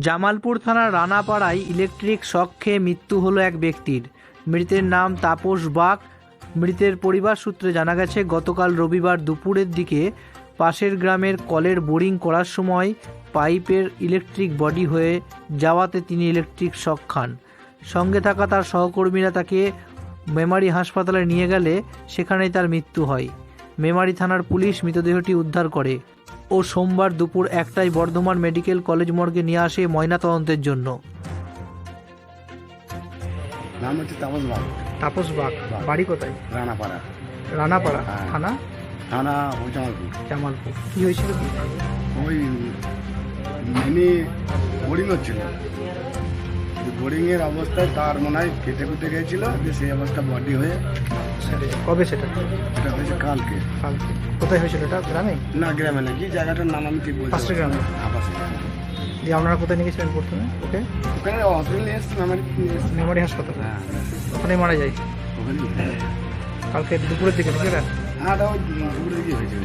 জামালপুর থানার রানাপাড়ায় electric shock খেয়ে মৃত্যু হলো এক ব্যক্তির। মৃতের নাম তাপস বাগ। মৃতের পরিবার সূত্রে জানা গেছে, গতকাল রবিবার দুপুরের দিকে পাশের গ্রামের কলের বোরিং করার সময় পাইপের ইলেকট্রিক বডি হয়ে যাওয়াতে তিনি ইলেকট্রিক শক খান। সঙ্গে থাকা তার সহকর্মীরা তাকে মেমারি হাসপাতালে নিয়ে গেলে সেখানেই তার মৃত্যু হয়। মেমারি থানার পুলিশ মৃতদেহটি উদ্ধার করে ও সোমবার দুপুর একটায় বর্ধমান মেডিকেল কলেজ মর্গে নিয়ে আসে ময়নাতদন্তের জন্য। নাম হচ্ছে তাপস বাগ। তাপস বাগ। বাড়ি কোথায়? রানাপাড়া। রানাপাড়া। হ্যাঁ। থানা? থানা জামালপুর। জামালপুর। কি হয়েছিল ওই মিনি বোরিং হচ্ছিল বোরিংয়ের অবস্থায় তার মনে হয় কেটে কুটে গেছিল যে সেই অবস্থা বডি হয়ে কবে সেটা? এটা হয়েছে কালকে। কালকে। কোথায় হয়েছিল এটা? গ্রামে? না গ্রামে নাকি জায়গাটার নাম আমি ঠিক বলছি পাঁচটা গ্রামে। আবাসে দিয়ে আপনারা কোথায় নিয়ে গেছিলেন প্রথমে? ওকে? ওখানে হসপিটালে এসেছি আমার মেমারি হাসপাতাল? হ্যাঁ ওখানে মারা যায়? ওখানে। কালকে দুপুরের দিকে এটা হ্যাঁ ওটা ওই দুপুরে গিয়ে হয়েছে।